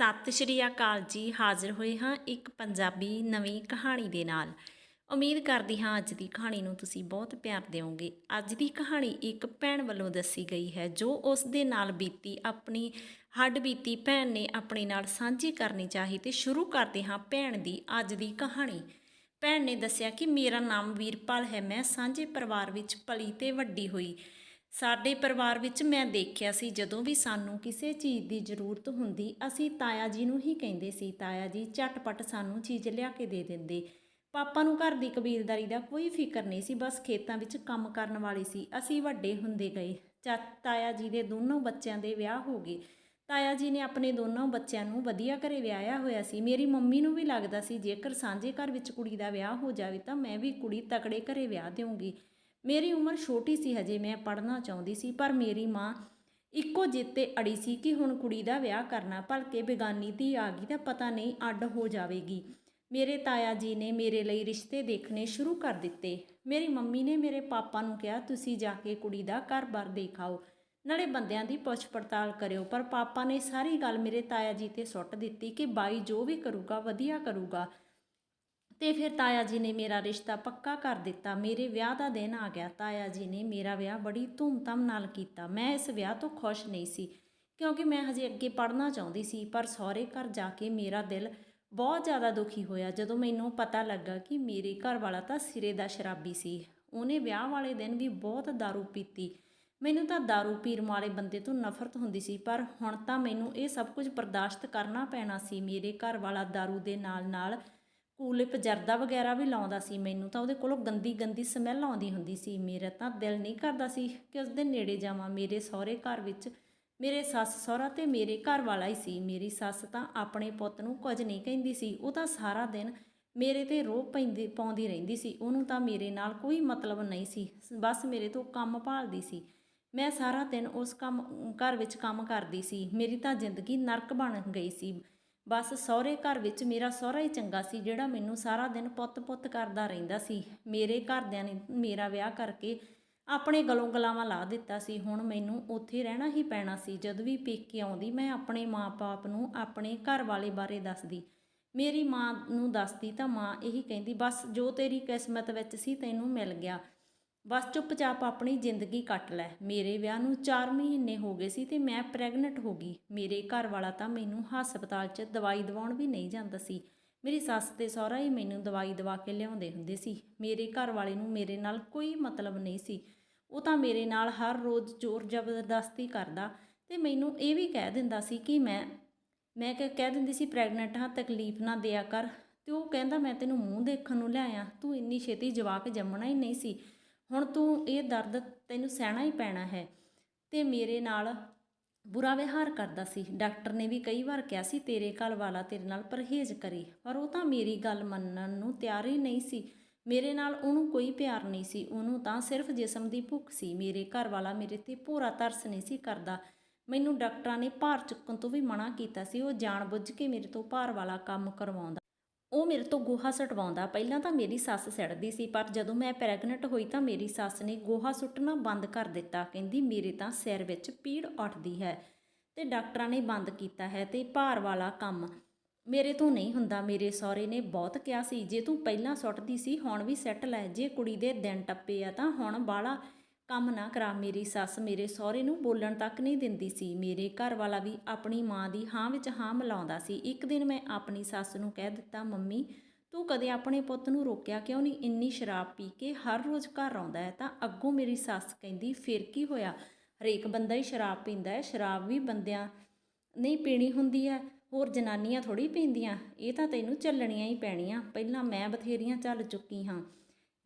ਸਤਿ ਸ਼੍ਰੀ ਅਕਾਲ ਜੀ, ਹਾਜ਼ਰ ਹੋਏ ਹਾਂ ਇੱਕ ਪੰਜਾਬੀ ਨਵੀਂ ਕਹਾਣੀ ਦੇ ਨਾਲ। ਉਮੀਦ ਕਰਦੀ ਹਾਂ ਅੱਜ ਦੀ ਕਹਾਣੀ ਨੂੰ ਤੁਸੀਂ ਬਹੁਤ ਪਿਆਰ ਦਿਓਗੇ। ਅੱਜ ਦੀ ਕਹਾਣੀ ਇੱਕ ਭੈਣ ਵੱਲੋਂ ਦੱਸੀ ਗਈ ਹੈ, ਜੋ ਉਸ ਦੇ ਨਾਲ ਬੀਤੀ ਆਪਣੀ, ਹੱਡ ਬੀਤੀ ਭੈਣ ਨੇ ਆਪਣੇ ਨਾਲ ਸਾਂਝੀ ਕਰਨੀ ਚਾਹੀ ਤੇ ਸ਼ੁਰੂ ਕਰਦੇ ਹਾਂ ਭੈਣ ਦੀ ਅੱਜ ਦੀ ਕਹਾਣੀ। ਭੈਣ ਨੇ ਦੱਸਿਆ ਕਿ, ਮੇਰਾ ਨਾਮ ਵੀਰਪਾਲ ਹੈ, ਮੈਂ ਸਾਂਝੇ ਪਰਿਵਾਰ ਵਿੱਚ ਪਲੀ ਤੇ ਵੱਡੀ ਹੋਈ। ਸਾਡੇ ਪਰਿਵਾਰ ਵਿੱਚ ਮੈਂ ਦੇਖਿਆ ਸੀ, ਜਦੋਂ ਵੀ ਸਾਨੂੰ ਕਿਸੇ ਚੀਜ਼ ਦੀ ਜ਼ਰੂਰਤ ਹੁੰਦੀ, ਅਸੀਂ ਤਾਇਆ ਜੀ ਨੂੰ ਹੀ ਕਹਿੰਦੇ ਸੀ, ਤਾਇਆ ਜੀ, ਝਟਪਟ ਸਾਨੂੰ ਚੀਜ਼ ਲਿਆ ਕੇ ਦੇ ਦਿੰਦੇ। ਪਾਪਾ ਨੂੰ ਘਰ ਦੀ ਕਬੀਲਦਾਰੀ ਦਾ ਕੋਈ ਫਿਕਰ ਨਹੀਂ ਸੀ, ਬਸ ਖੇਤਾਂ ਵਿੱਚ ਕੰਮ ਕਰਨ ਵਾਲੀ ਸੀ। ਅਸੀਂ ਵੱਡੇ ਹੁੰਦੇ ਗਏ। ਚਾ ਤਾਇਆ ਜੀ ਦੇ ਦੋਨੋਂ ਬੱਚਿਆਂ ਦੇ ਵਿਆਹ ਹੋ ਗਏ, ਤਾਇਆ ਜੀ ਨੇ ਆਪਣੇ ਦੋਨੋਂ ਬੱਚਿਆਂ ਨੂੰ ਵਧੀਆ ਘਰੇ ਵਿਆਹਿਆ ਹੋਇਆ ਸੀ। ਮੇਰੀ ਮੰਮੀ ਨੂੰ ਵੀ ਲੱਗਦਾ ਸੀ, ਜੇਕਰ ਸਾਂਝੇ ਘਰ ਵਿੱਚ ਕੁੜੀ ਦਾ ਵਿਆਹ ਹੋ ਜਾਵੇ, ਤਾਂ ਮੈਂ ਵੀ ਕੁੜੀ ਤਕੜੇ ਘਰੇ ਵਿਆਹ ਦੇਵਾਂਗੀ ਮੇਰੀ ਉਮਰ ਛੋਟੀ ਸੀ ਹਜੇ, ਮੈਂ ਪੜ੍ਹਨਾ ਚਾਹੁੰਦੀ ਸੀ, ਪਰ ਮੇਰੀ ਮਾਂ ਇੱਕੋ ਜਿੱਤ ਤੇ ਅੜੀ ਸੀ ਕਿ ਹੁਣ ਕੁੜੀ ਦਾ ਵਿਆਹ ਕਰਨਾ, ਭਲਕੇ ਬੇਗਾਨੀ ਧੀ ਆ ਗਈ ਤਾਂ ਪਤਾ ਨਹੀਂ ਅੱਡ ਹੋ ਜਾਵੇਗੀ। ਮੇਰੇ ਤਾਇਆ ਜੀ ਨੇ ਮੇਰੇ ਲਈ ਰਿਸ਼ਤੇ ਦੇਖਣੇ ਸ਼ੁਰੂ ਕਰ ਦਿੱਤੇ। ਮੇਰੀ ਮੰਮੀ ਨੇ ਮੇਰੇ ਪਾਪਾ ਨੂੰ ਕਿਹਾ, ਤੁਸੀਂ ਜਾ ਕੇ ਕੁੜੀ ਦਾ ਘਰ-ਬਾਰ ਦੇਖਾਓ। ਨਾਲੇ ਬੰਦਿਆਂ ਦੀ ਪੁੱਛ ਪੜਤਾਲ ਕਰਿਓ। ਪਰ ਪਾਪਾ ਨੇ ਸਾਰੀ ਗੱਲ ਮੇਰੇ ਤਾਇਆ ਜੀ ਤੇ ਸੁੱਟ ਦਿੱਤੀ ਕਿ ਬਾਈ ਜੋ ਵੀ ਕਰੂਗਾ, ਵਧੀਆ ਕਰੂਗਾ। ਤੇ ਫਿਰ ਤਾਇਆ ਜੀ ਨੇ ਮੇਰਾ ਰਿਸ਼ਤਾ ਪੱਕਾ ਕਰ ਦਿੱਤਾ ਮੇਰੇ ਵਿਆਹ ਦਾ ਦਿਨ ਆ ਗਿਆ ਤਾਇਆ ਜੀ ਨੇ ਮੇਰਾ ਵਿਆਹ ਬੜੀ ਧੂਮਧਾਮ ਨਾਲ ਕੀਤਾ ਮੈਂ ਇਸ ਵਿਆਹ ਤੋਂ ਖੁਸ਼ ਨਹੀਂ ਸੀ ਕਿਉਂਕਿ ਮੈਂ ਹਜੇ ਅੱਗੇ ਪੜ੍ਹਨਾ ਚਾਹੁੰਦੀ ਸੀ ਪਰ ਸਹੁਰੇ ਘਰ ਜਾ ਕੇ ਮੇਰਾ ਦਿਲ ਬਹੁਤ ਜ਼ਿਆਦਾ ਦੁਖੀ ਹੋਇਆ ਜਦੋਂ ਮੈਨੂੰ ਪਤਾ ਲੱਗਾ ਕਿ ਮੇਰੇ ਘਰ ਵਾਲਾ ਤਾਂ ਸਿਰੇ ਦਾ ਸ਼ਰਾਬੀ ਸੀ ਉਹਨੇ ਵਿਆਹ ਵਾਲੇ ਦਿਨ ਵੀ ਬਹੁਤ दारू ਪੀਤੀ ਮੈਨੂੰ ਤਾਂ दारू ਪੀਣ ਵਾਲੇ ਬੰਦੇ ਤੋਂ ਨਫ਼ਰਤ ਹੁੰਦੀ ਸੀ ਪਰ ਹੁਣ ਤਾਂ ਮੈਨੂੰ ਇਹ ਸਭ ਕੁਝ ਬਰਦਾਸ਼ਤ ਕਰਨਾ ਪੈਣਾ ਸੀ ਮੇਰੇ ਘਰ ਵਾਲਾ दारू ਦੇ ਨਾਲ ਨਾਲ ਕੂਲਿਪ ਜਰਦਾ ਵਗੈਰਾ ਵੀ ਲਾਉਂਦਾ ਸੀ ਮੈਨੂੰ, ਤਾਂ ਉਹਦੇ ਕੋਲੋਂ ਗੰਦੀ ਗੰਦੀ ਸਮੈਲ ਆਉਂਦੀ ਹੁੰਦੀ ਸੀ। ਮੇਰਾ ਤਾਂ ਦਿਲ ਨਹੀਂ ਕਰਦਾ ਸੀ ਕਿ ਉਸ ਦੇ ਨੇੜੇ ਜਾਵਾਂ। ਮੇਰੇ ਸਹੁਰੇ ਘਰ ਵਿੱਚ ਮੇਰੇ ਸੱਸ ਸਹੁਰਾ ਤੇ ਮੇਰੇ ਘਰ ਵਾਲਾ ਹੀ ਸੀ। ਮੇਰੀ ਸੱਸ ਤਾਂ ਆਪਣੇ ਪੁੱਤ ਨੂੰ ਕੁਝ ਨਹੀਂ ਕਹਿੰਦੀ ਸੀ। ਉਹ ਤਾਂ ਸਾਰਾ ਦਿਨ ਮੇਰੇ ਤੇ ਰੋਹ ਪੈਂਦੀ, ਪਾਉਂਦੀ ਰਹਿੰਦੀ ਸੀ। ਉਹਨੂੰ ਤਾਂ ਮੇਰੇ ਨਾਲ ਕੋਈ ਮਤਲਬ ਨਹੀਂ ਸੀ। ਬਸ ਮੇਰੇ ਤੋਂ ਕੰਮ ਭਾਲਦੀ ਸੀ। ਮੈਂ ਸਾਰਾ ਦਿਨ ਉਸ ਕੰਮ, ਘਰ ਵਿੱਚ ਕੰਮ ਕਰਦੀ ਸੀ। ਮੇਰੀ ਤਾਂ ਜ਼ਿੰਦਗੀ ਨਰਕ ਬਣ ਗਈ ਸੀ। ਬਸ ਸਹੁਰੇ ਘਰ ਵਿੱਚ ਮੇਰਾ ਸਹੁਰਾ ਹੀ ਚੰਗਾ ਸੀ, ਜਿਹੜਾ ਮੈਨੂੰ ਸਾਰਾ ਦਿਨ ਪੁੱਤ-ਪੁੱਤ ਕਰਦਾ ਰਹਿੰਦਾ ਸੀ। ਮੇਰੇ ਘਰਦਿਆਂ ਨੇ ਮੇਰਾ ਵਿਆਹ ਕਰਕੇ ਆਪਣੇ ਗਲੋਂ ਗਲਾਵਾਂ ਲਾ ਦਿੱਤਾ ਸੀ। ਹੁਣ ਮੈਨੂੰ ਉੱਥੇ ਰਹਿਣਾ ਹੀ ਪੈਣਾ ਸੀ। ਜਦ ਵੀ ਪੇਕੇ ਆਉਂਦੀ, ਮੈਂ ਆਪਣੇ ਮਾਪੇ ਨੂੰ ਆਪਣੇ ਘਰ ਵਾਲੇ ਬਾਰੇ ਦੱਸਦੀ। ਮੇਰੀ ਮਾਂ ਨੂੰ ਦੱਸਦੀ ਤਾਂ ਮਾਂ ਇਹੀ ਕਹਿੰਦੀ, ਬਸ ਜੋ ਤੇਰੀ ਕਿਸਮਤ ਵਿੱਚ ਸੀ, ਤੈਨੂੰ ਮਿਲ ਗਿਆ। ਬਸ ਚੁੱਪਚਾਪ ਆਪਣੀ ਜ਼ਿੰਦਗੀ ਕੱਟ ਲੈ। ਮੇਰੇ ਵਿਆਹ ਨੂੰ 4 ਮਹੀਨੇ ਹੋ ਗਏ ਸੀ ਤੇ ਮੈਂ ਪ੍ਰੈਗਨੈਂਟ ਹੋ ਗਈ। ਮੇਰੇ ਘਰ ਵਾਲਾ ਤਾਂ ਮੈਨੂੰ ਹਸਪਤਾਲ 'ਚ ਦਵਾਈ ਦਵਾਉਣ ਵੀ ਨਹੀਂ ਜਾਂਦਾ ਸੀ। ਮੇਰੀ ਸੱਸ ਤੇ ਸਹੁਰਾ ਹੀ ਮੈਨੂੰ ਦਵਾਈ ਦਵਾ ਕੇ ਲਿਆਉਂਦੇ ਹੁੰਦੇ ਸੀ। ਮੇਰੇ ਘਰ ਵਾਲੇ ਨੂੰ ਮੇਰੇ ਨਾਲ ਕੋਈ ਮਤਲਬ ਨਹੀਂ ਸੀ। ਉਹ ਤਾਂ ਮੇਰੇ ਨਾਲ ਹਰ ਰੋਜ਼ ਜ਼ੋਰ ਜ਼ਬਰਦਸਤੀ ਕਰਦਾ ਤੇ ਮੈਨੂੰ ਇਹ ਵੀ ਕਹਿ ਦਿੰਦਾ ਸੀ ਕਿ ਮੈਂ ਮੈਂ ਕਿ ਕਹਿ ਦਿੰਦੀ ਸੀ, ਪ੍ਰੈਗਨੈਂਟ ਹਾਂ, ਤਕਲੀਫ ਨਾ ਦਿਆ ਕਰ। ਤੇ ਉਹ ਕਹਿੰਦਾ, ਮੈਂ ਤੈਨੂੰ ਮੂੰਹ ਦੇਖਣ ਨੂੰ ਲਿਆਇਆ ਤੂੰ ਇੰਨੀ ਛੇਤੀ ਜਵਾਕ ਜੰਮਣਾ ਹੀ ਨਹੀਂ ਸੀ। ਹੁਣ ਤੂੰ ਇਹ ਦਰਦ ਤੈਨੂੰ ਸਹਿਣਾ ਹੀ ਪੈਣਾ ਹੈ ਤੇ ਮੇਰੇ ਨਾਲ ਬੁਰਾ ਵਿਹਾਰ ਕਰਦਾ ਸੀ। ਡਾਕਟਰ ਨੇ ਵੀ ਕਈ ਵਾਰ ਕਿਹਾ ਸੀ, ਤੇਰੇ ਘਰ ਵਾਲਾ ਤੇਰੇ ਨਾਲ ਪਰਹੇਜ਼ ਕਰੇ, ਪਰ ਉਹ ਤਾਂ ਮੇਰੀ ਗੱਲ ਮੰਨਣ ਨੂੰ ਤਿਆਰ ਹੀ ਨਹੀਂ ਸੀ। ਮੇਰੇ ਨਾਲ ਉਹਨੂੰ ਕੋਈ ਪਿਆਰ ਨਹੀਂ ਸੀ, ਉਹਨੂੰ ਤਾਂ ਸਿਰਫ ਜਿਸਮ ਦੀ ਭੁੱਖ ਸੀ। ਮੇਰੇ ਘਰ ਵਾਲਾ ਮੇਰੇ ਤੇ ਪੂਰਾ ਤਰਸ ਨਹੀਂ ਸੀ ਕਰਦਾ। ਮੈਨੂੰ ਡਾਕਟਰਾਂ ਨੇ ਭਾਰ ਚੁੱਕਣ ਤੋਂ ਵੀ ਮਨਾ ਕੀਤਾ ਸੀ। ਉਹ ਜਾਣਬੁੱਝ ਕੇ ਮੇਰੇ ਤੋਂ ਭਾਰ ਵਾਲਾ ਕੰਮ ਕਰਵਾਉਂਦਾ ਉਹ ਮੇਰੇ ਤੋਂ ਗੋਹਾ ਸਟਵਾਉਂਦਾ। ਪਹਿਲਾਂ ਤਾਂ ਮੇਰੀ ਸੱਸ ਸੜਦੀ ਸੀ, ਪਰ ਜਦੋਂ ਮੈਂ ਪ੍ਰੈਗਨੈਂਟ ਹੋਈ ਤਾਂ ਮੇਰੀ ਸੱਸ ਨੇ ਗੋਹਾ ਸੁੱਟਣਾ ਬੰਦ ਕਰ ਦਿੱਤਾ। ਕਹਿੰਦੀ, ਮੇਰੇ ਤਾਂ ਸਿਰ ਵਿੱਚ ਪੀੜ ਉੱਠਦੀ ਹੈ ਤੇ ਡਾਕਟਰਾਂ ਨੇ ਬੰਦ ਕੀਤਾ ਹੈ ਤੇ ਭਾਰ ਵਾਲਾ ਕੰਮ ਮੇਰੇ ਤੋਂ ਨਹੀਂ ਹੁੰਦਾ। ਮੇਰੇ ਸਹੁਰੇ ਨੇ ਬਹੁਤ ਕਿਹਾ ਸੀ, ਜੇ ਤੂੰ ਪਹਿਲਾਂ ਸੁੱਟਦੀ ਸੀ, ਹੁਣ ਵੀ ਸੈੱਟ ਲੈ। ਜੇ ਕੁੜੀ ਦੇ ਦਿਨ ਟੱਪੇ ਆ ਤਾਂ ਹੁਣ ਬਾਲਾ ਕੰਮ ਨਾ ਕਰਾ ਮੇਰੀ ਸੱਸ ਮੇਰੇ ਸਹੁਰੇ ਨੂੰ ਬੋਲਣ ਤੱਕ ਨਹੀਂ ਦਿੰਦੀ ਸੀ। ਮੇਰੇ ਘਰ ਵਾਲਾ ਵੀ ਆਪਣੀ ਮਾਂ ਦੀ ਹਾਂ ਵਿੱਚ ਹਾਂ ਮਿਲਾਉਂਦਾ ਸੀ। ਇੱਕ ਦਿਨ ਮੈਂ ਆਪਣੀ ਸੱਸ ਨੂੰ ਕਹਿ ਦਿੱਤਾ, ਮੰਮੀ, ਤੂੰ ਕਦੇ ਆਪਣੇ ਪੁੱਤ ਨੂੰ ਰੋਕਿਆ ਕਿਉਂ ਨਹੀਂ? ਇੰਨੀ ਸ਼ਰਾਬ ਪੀ ਕੇ ਹਰ ਰੋਜ਼ ਘਰ ਆਉਂਦਾ ਹੈ ਤਾਂ ਅੱਗੋਂ ਮੇਰੀ ਸੱਸ ਕਹਿੰਦੀ, ਫਿਰ ਕੀ ਹੋਇਆ? ਹਰੇਕ ਬੰਦਾ ਹੀ ਸ਼ਰਾਬ ਪੀਂਦਾ ਹੈ। ਸ਼ਰਾਬ ਵੀ ਬੰਦਿਆਂ ਨਹੀਂ ਪੀਣੀ ਹੁੰਦੀ ਹੈ। ਹੋਰ ਜਨਾਨੀਆਂ ਥੋੜੀ ਪੀਂਦੀਆਂ। ਇਹ ਤਾਂ ਤੈਨੂੰ ਚੱਲਣੀਆਂ ਹੀ ਪੈਣੀਆਂ। ਪਹਿਲਾਂ ਮੈਂ ਬਥੇਰੀਆਂ ਚੱਲ ਚੁੱਕੀ ਹਾਂ।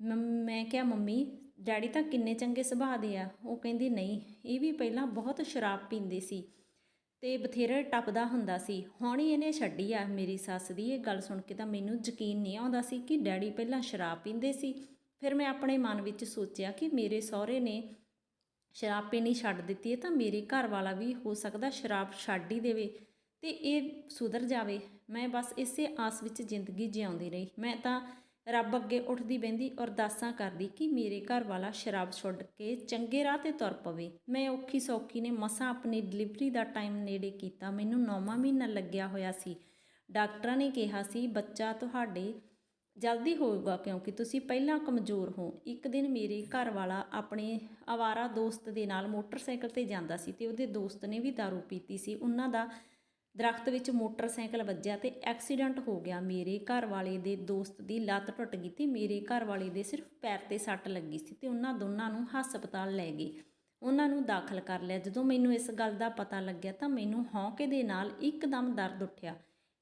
ਮੰਮ- ਮੈਂ ਕਿਹਾ, ਮੰਮੀ ਡੈਡੀ ਤਾਂ ਕਿੰਨੇ ਚੰਗੇ ਸੁਭਾਅ ਦੇ ਆ। ਉਹ ਕਹਿੰਦੀ, ਨਹੀਂ, ਇਹ ਵੀ ਪਹਿਲਾਂ ਬਹੁਤ ਸ਼ਰਾਬ ਪੀਂਦੇ ਸੀ ਤੇ ਬਥੇਰੇ ਟੱਪਦਾ ਹੁੰਦਾ ਸੀ। ਹੁਣ ਹੀ ਇਹਨੇ ਛੱਡੀ ਆ ਮੇਰੀ ਸੱਸ ਦੀ। ਇਹ ਗੱਲ ਸੁਣ ਕੇ ਤਾਂ ਮੈਨੂੰ ਯਕੀਨ ਨਹੀਂ ਆਉਂਦਾ ਸੀ ਕਿ ਡੈਡੀ ਪਹਿਲਾਂ ਸ਼ਰਾਬ ਪੀਂਦੇ ਸੀ। ਫਿਰ ਮੈਂ ਆਪਣੇ ਮਨ ਵਿੱਚ ਸੋਚਿਆ ਕਿ ਮੇਰੇ ਸਹੁਰੇ ਨੇ ਸ਼ਰਾਬ ਪੀਣੀ ਛੱਡ ਦਿੱਤੀ ਹੈ ਤਾਂ ਮੇਰੇ ਘਰ ਵਾਲਾ ਵੀ ਹੋ ਸਕਦਾ ਸ਼ਰਾਬ ਛੱਡ ਹੀ ਦੇਵੇ ਤੇ ਇਹ ਸੁਧਰ ਜਾਵੇ। ਮੈਂ ਬਸ ਇਸੇ ਆਸ ਵਿੱਚ ਜ਼ਿੰਦਗੀ ਜਿਉਂਦੀ ਰਹੀ। ਮੈਂ ਤਾਂ ਰੱਬ ਅੱਗੇ ਉੱਠਦੀ ਬਹਿੰਦੀ ਅਰਦਾਸਾਂ ਕਰਦੀ ਕਿ ਮੇਰੇ ਘਰ ਵਾਲਾ ਸ਼ਰਾਬ ਛੱਡ ਕੇ ਚੰਗੇ ਰਾਹ ਤੇ ਤੁਰ ਪਵੇ। ਮੈਂ ਔਖੀ ਸੌਖੀ ਨੇ ਮਸਾਂ ਆਪਣੀ ਡਿਲੀਵਰੀ ਦਾ ਟਾਈਮ ਨੇੜੇ ਕੀਤਾ। ਮੈਨੂੰ ਨੌਵਾਂ ਮਹੀਨਾ ਲੱਗਿਆ ਹੋਇਆ ਸੀ। ਡਾਕਟਰਾਂ ਨੇ ਕਿਹਾ ਸੀ, ਬੱਚਾ ਤੁਹਾਡੇ ਜਲਦੀ ਹੋਊਗਾ ਕਿਉਂਕਿ ਤੁਸੀਂ ਪਹਿਲਾਂ ਕਮਜ਼ੋਰ ਹੋ। ਇੱਕ ਦਿਨ ਮੇਰੇ ਘਰ ਵਾਲਾ ਆਪਣੇ ਆਵਾਰਾ ਦੋਸਤ ਦੇ ਨਾਲ ਮੋਟਰਸਾਈਕਲ ਤੇ ਜਾਂਦਾ ਸੀ ਤੇ ਉਹਦੇ ਦੋਸਤ ਨੇ ਵੀ दारू ਪੀਤੀ ਸੀ। ਉਹਨਾਂ ਦਾ ਦਰਖਤ ਵਿੱਚ ਮੋਟਰਸਾਈਕਲ ਵੱਜਿਆ ਤੇ ਐਕਸੀਡੈਂਟ ਹੋ ਗਿਆ। ਮੇਰੇ ਘਰ ਵਾਲੇ ਦੇ ਦੋਸਤ ਦੀ ਲੱਤ ਟੁੱਟ ਗਈ ਤੇ ਮੇਰੇ ਘਰ ਵਾਲੇ ਦੇ ਸਿਰਫ ਪੈਰ ਤੇ ਸੱਟ ਲੱਗੀ ਸੀ ਤੇ ਉਹਨਾਂ ਦੋਨਾਂ ਨੂੰ ਹਸਪਤਾਲ ਲੈ ਗਏ। ਉਹਨਾਂ ਨੂੰ ਦਾਖਲ ਕਰ ਲਿਆ। ਜਦੋਂ ਮੈਨੂੰ ਇਸ ਗੱਲ ਦਾ ਪਤਾ ਲੱਗਿਆ ਤਾਂ ਮੈਨੂੰ ਹੌਂਕੇ ਦੇ ਨਾਲ ਇੱਕਦਮ ਦਰਦ ਉੱਠਿਆ।